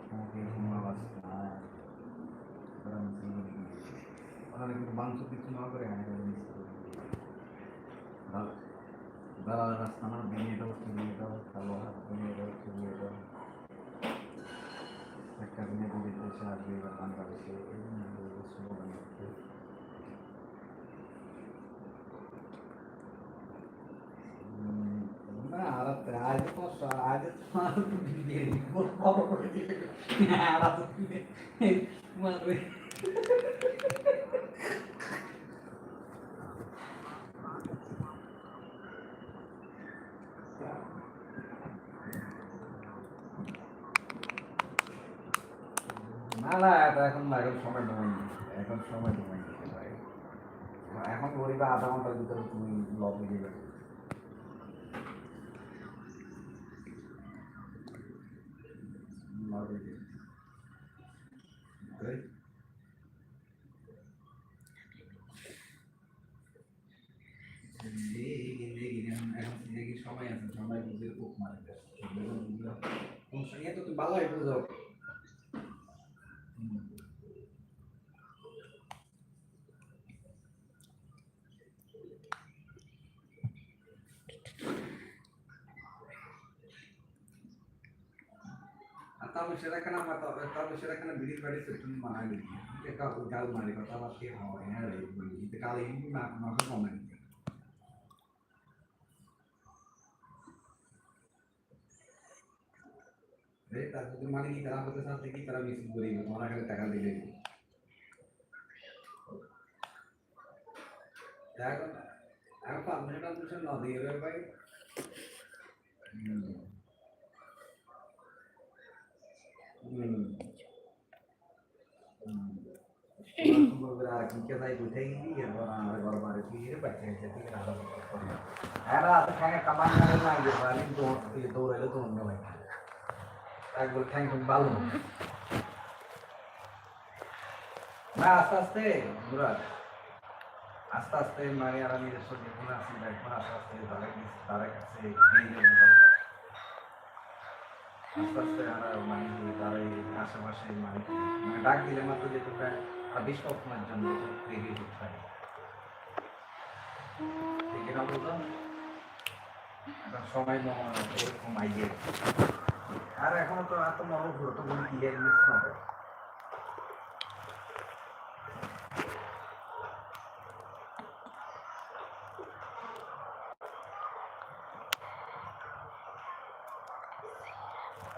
के దళాల స్థానం బియ్యట బియ్యట తలవాహ బియ్యట బియ్యట చక్కగా బియ్యత షార్ట్ బియ్యట అంతా విషయం এটা এখন না এখন সময় নেই। এখন সময় নেই। এখন গরিবে আধা ঘণ্টার ভিতরে তুমি লব হয়ে এখন এখন জিন্দেগি আছে সবাই বুঝে খুব মানে সঙ্গে? তো তুই ভালো হয়ে বুঝো আর তাহলে সেটাখানে আমার তবে তাহলে সেটাখানে বিড়ির বাড়ি সেটুন মানা গেলি এটা গাল মারি কথা আবার কে হয় হ্যাঁ রে বলি এটা কালে হিন্দু না না কমে গেছে রে তার যদি মানে কি তারা হতে সাথে কি তারা মিছিল করি তোমার আগে টাকা দিলে এখন এখন পাবলিকটা বুঝে ভালো না আস্তে আস্তে আস্তে আস্তে মানে আর আমি মনে আসি এখন আস্তে আস্তে তারা কাছে আস্তে আস্তে মানে তার এই আশেপাশে মানে মানে ডাক দিলে মাত্র যে প্রায় আর বিশ কখনের জন্য রেডি হতে পারে। সময় এরকম আইয়ে আর এখনও তো এত মনে হলো তো কোনো ক্লিয়ার মিস না আচ্ছা এই যে সূর্য কেন দিল সাতটা দিন সালাদ আর এই সালাদ দিন সালাদ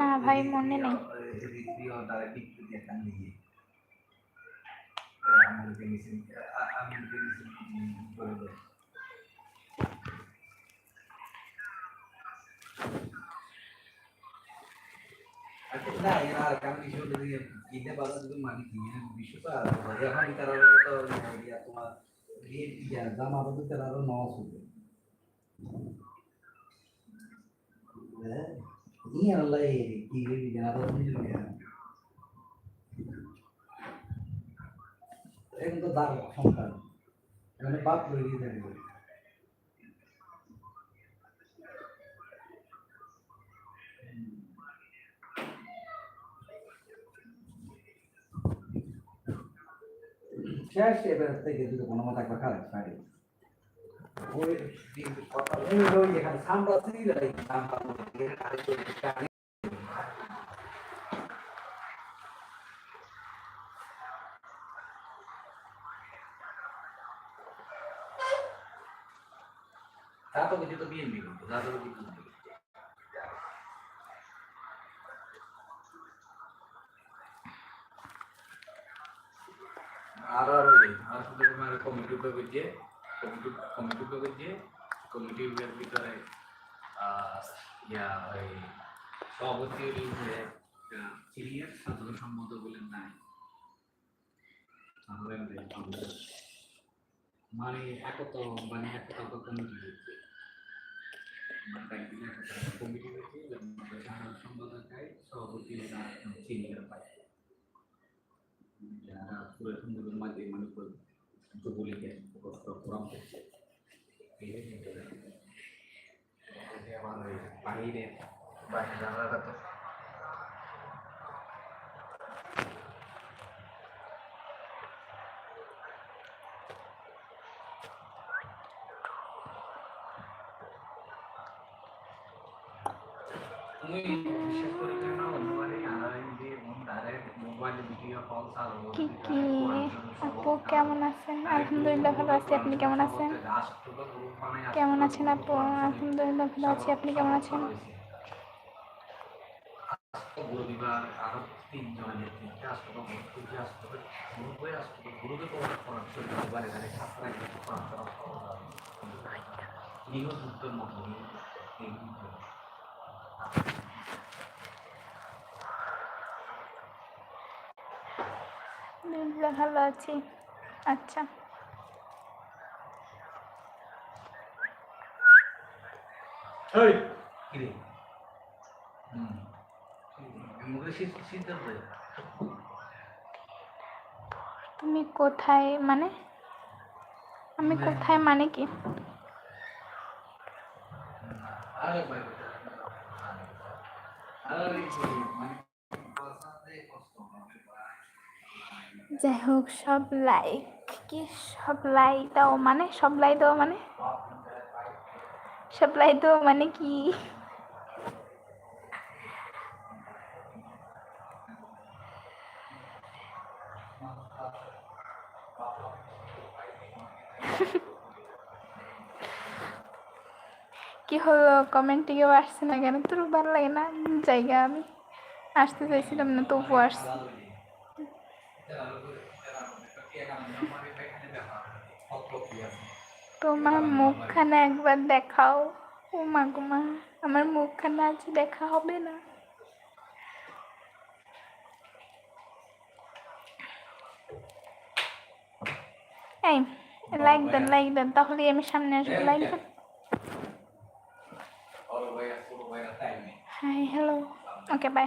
না ভাই, মনে নেই। রিসবি ও তারা বিক্রি দিয়ে কান দিয়ে আমুলিকে মিশিয়ে আমুলিকে মিশিয়ে করে দেয় আচ্ছা না এরা কারণ বিষয় হলো যে ঈদে বাজার যদি মানি কি বিষয়টা এখন তারা সংখ্যা এখানে বাপ লইয়ে থাকবে শেষ এবার থেকে যদি কোনো মতো একবার খারাপ পারি ওই কথা ওই এখানে সামরা ছিল এই সামরা মধ্যে আরেকটু কানে তা তো কিছু তো বিএনপি করতো তা তো কিছু না। আর আর আর কমিটি উপরে যে কমিটি কমিটি যে কমিটির ভিতরে ইয়া, ওই সভাপতি যে ক্লিয়ার ছাত্র সম্মত বলে নাই। মানে একত মানে একটা কমিটি সাধারণ সম্পাদকায় সভাপতি সিনিয়র যারা পুরো সুন্দরের মাঝে মানে প্রোগ্রাম বাইরে জানালাটা তো তুমি বিশেষ করে কেন মোবাইলে আনালাইন দিয়ে কি কি? আপু কেমন আছেন? আলহামদুলিল্লাহ ভালো আছি। আপনি কেমন আছেন? কেমন আছেন আপু? আলহামদুলিল্লাহ ভালো আছি। আপনি কেমন আছেন? রবিবার আরও তিনজন তিনটে এখানে ছাত্রা কিন্তু নিহত আলহামদুলিল্লাহ ভালো আছি। আচ্ছা। তুমি কোথায় মানে? আমি কোথায় মানে কি? আরে ভাই আরে মানে ভাষাতে কষ্ট হবে যাই হোক সব লাইক কি সব লাই দাও মানে? সব লাই দাও মানে? সব লাই দাও মানে কি? কি হলো? কমেন্টে কেউ আসছে না কেন? তোর ভালো লাগে না? জায়গা আমি আসতে চাইছিলাম না তবু আসছে। তোমার মুখখানা একবার দেখাও। ও মা গো আমার মুখখানা আজ দেখা হবে না। এই লাইক দেন লাইক দেন তাহলে আমি সামনে আসব লাইক দেন। Hi hello okay bye